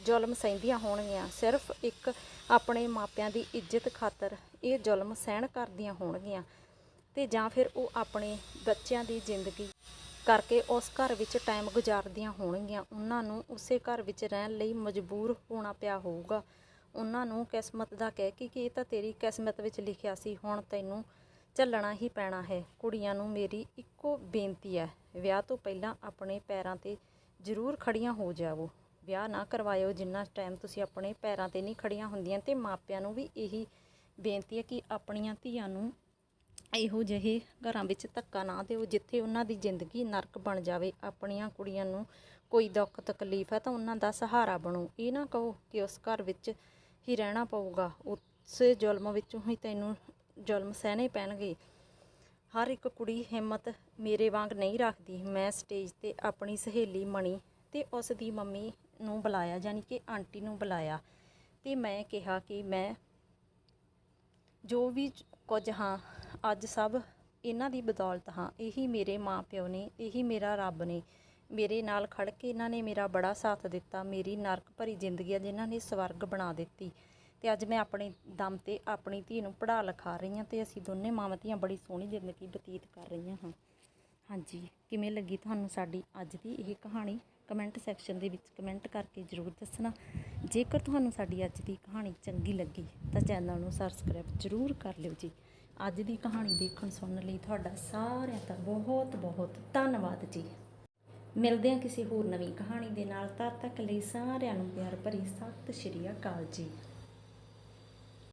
ਜ਼ੁਲਮ ਸਹਿੰਦੀਆਂ ਹੋਣਗੀਆਂ। ਸਿਰਫ ਇੱਕ ਆਪਣੇ ਮਾਪਿਆਂ ਦੀ ਇੱਜ਼ਤ ਖਾਤਰ ਇਹ ਜ਼ੁਲਮ ਸਹਿਣ ਕਰਦੀਆਂ ਹੋਣਗੀਆਂ ਤੇ ਜਾਂ ਫਿਰ ਉਹ ਆਪਣੇ ਬੱਚਿਆਂ ਦੀ ਜ਼ਿੰਦਗੀ ਕਰਕੇ ਉਸ ਘਰ ਵਿੱਚ ਟਾਈਮ ਗੁਜ਼ਾਰਦੀਆਂ ਹੋਣਗੀਆਂ। ਉਹਨਾਂ ਨੂੰ ਉਸੇ ਘਰ ਵਿੱਚ ਰਹਿਣ ਲਈ ਮਜਬੂਰ ਹੋਣਾ ਪਿਆ ਹੋਊਗਾ। ਉਹਨਾਂ ਨੂੰ ਕਿਸਮਤ ਦਾ ਕਹਿ ਕੇ ਕਿ ਇਹ ਤਾਂ ਤੇਰੀ ਕਿਸਮਤ ਵਿੱਚ ਲਿਖਿਆ ਸੀ, ਹੁਣ ਤੈਨੂੰ ਚੱਲਣਾ ਹੀ ਪੈਣਾ ਹੈ। ਕੁੜੀਆਂ ਨੂੰ ਮੇਰੀ ਇੱਕੋ ਬੇਨਤੀ ਹੈ, ਵਿਆਹ ਤੋਂ ਪਹਿਲਾਂ ਆਪਣੇ ਪੈਰਾਂ ਤੇ ਜ਼ਰੂਰ ਖੜੀਆਂ ਹੋ ਜਾਵੋ। ਵਿਆਹ ਨਾ ਕਰਵਾਇਓ, ਜਿੰਨਾ ਟਾਈਮ ਤੁਸੀਂ ਆਪਣੇ ਪੈਰਾਂ ਤੇ ਨਹੀਂ ਖੜੀਆਂ ਹੁੰਦੀਆਂ ਤੇ ਮਾਪਿਆਂ ਨੂੰ ਵੀ ਇਹੀ ਬੇਨਤੀ ਹੈ ਕਿ ਆਪਣੀਆਂ ਧੀਆਂ ਨੂੰ ਇਹੋ ਜਿਹੇ ਘਰਾਂ ਵਿੱਚ ਧੱਕਾ ਨਾ ਦਿਓ, ਜਿੱਥੇ ਉਹਨਾਂ ਦੀ ਜ਼ਿੰਦਗੀ ਨਰਕ ਬਣ ਜਾਵੇ। ਆਪਣੀਆਂ ਕੁੜੀਆਂ ਨੂੰ ਕੋਈ ਦੁੱਖ ਤਕਲੀਫ ਹੈ ਤਾਂ ਉਹਨਾਂ ਦਾ ਸਹਾਰਾ ਬਣੋ। ਇਹ ਨਾ ਕਹੋ ਕਿ ਉਸ ਘਰ ਵਿੱਚ ਹੀ ਰਹਿਣਾ ਪਊਗਾ। ਉਸ ਜ਼ੁਲਮ ਵਿੱਚੋਂ ਹੀ ਤੈਨੂੰ ਜ਼ੁਲਮ ਸਹਿਣੇ ਪੈਣਗੇ। ਹਰ ਇੱਕ ਕੁੜੀ ਹਿੰਮਤ ਮੇਰੇ ਵਾਂਗ ਨਹੀਂ ਰੱਖਦੀ। ਮੈਂ ਸਟੇਜ ਤੇ ਆਪਣੀ ਸਹੇਲੀ ਮਣੀ ਤੇ ਉਸ ਦੀ ਮੰਮੀ ਨੂੰ ਬੁਲਾਇਆ ਯਾਨੀ ਕਿ ਆਂਟੀ ਨੂੰ ਬੁਲਾਇਆ ਤੇ ਮੈਂ ਕਿਹਾ ਕਿ ਮੈਂ ਜੋ ਵੀ ਕੁਝ ਹਾਂ, ਅੱਜ ਸਭ ਇਹਨਾਂ ਦੀ ਬਦੌਲਤ ਹਾਂ। ਇਹੀ ਮੇਰੇ ਮਾਪਿਓ ਨੇ, ਇਹੀ ਮੇਰਾ ਰੱਬ ਨੇ। ਮੇਰੇ ਨਾਲ ਖੜ ਕੇ ਇਹਨਾਂ ਨੇ ਮੇਰਾ ਬੜਾ ਸਾਥ ਦਿੱਤਾ, ਮੇਰੀ ਨਰਕ ਭਰੀ ਜ਼ਿੰਦਗੀ ਆ ਜਿਨ੍ਹਾਂ ਨੇ ਸਵਰਗ ਬਣਾ ਦਿੱਤੀ ਤੇ ਅੱਜ ਮੈਂ ਆਪਣੇ ਦਮ ਤੇ ਆਪਣੀ ਧੀ ਨੂੰ ਪੜ੍ਹਾ ਲਿਖਾ ਰਹੀ ਹਾਂ ਤੇ ਅਸੀਂ ਦੋਨੇ ਮਾਵਾਂ ਧੀਆਂ ਬੜੀ ਸੋਹਣੀ ਜ਼ਿੰਦਗੀ ਬਤੀਤ ਕਰ ਰਹੀਆਂ ਹਾਂ। ਹਾਂਜੀ, ਕਿਵੇਂ ਲੱਗੀ ਤੁਹਾਨੂੰ ਸਾਡੀ ਅੱਜ ਦੀ ਇਹ ਕਹਾਣੀ? ਕਮੈਂਟ ਸੈਕਸ਼ਨ ਦੇ ਵਿੱਚ ਕਮੈਂਟ ਕਰਕੇ ਜ਼ਰੂਰ ਦੱਸਣਾ। ਜੇਕਰ ਤੁਹਾਨੂੰ ਸਾਡੀ ਅੱਜ ਦੀ ਕਹਾਣੀ ਚੰਗੀ ਲੱਗੀ, ਤਾਂ ਚੈਨਲ ਨੂੰ ਸਬਸਕ੍ਰਾਈਬ ਜ਼ਰੂਰ ਕਰ ਲਿਓ ਜੀ। ਅੱਜ ਦੀ ਕਹਾਣੀ ਦੇਖਣ ਸੁਣਨ ਲਈ ਤੁਹਾਡਾ ਸਾਰਿਆਂ ਦਾ ਬਹੁਤ ਬਹੁਤ ਧੰਨਵਾਦ ਜੀ। ਮਿਲਦੇ ਹਾਂ ਕਿਸੇ ਹੋਰ ਨਵੀਂ ਕਹਾਣੀ ਦੇ ਨਾਲ। ਤਦ ਤੱਕ ਲਈ ਸਾਰਿਆਂ ਨੂੰ ਪਿਆਰ ਭਰੀ ਸਤਿ ਸ਼੍ਰੀ ਅਕਾਲ ਜੀ।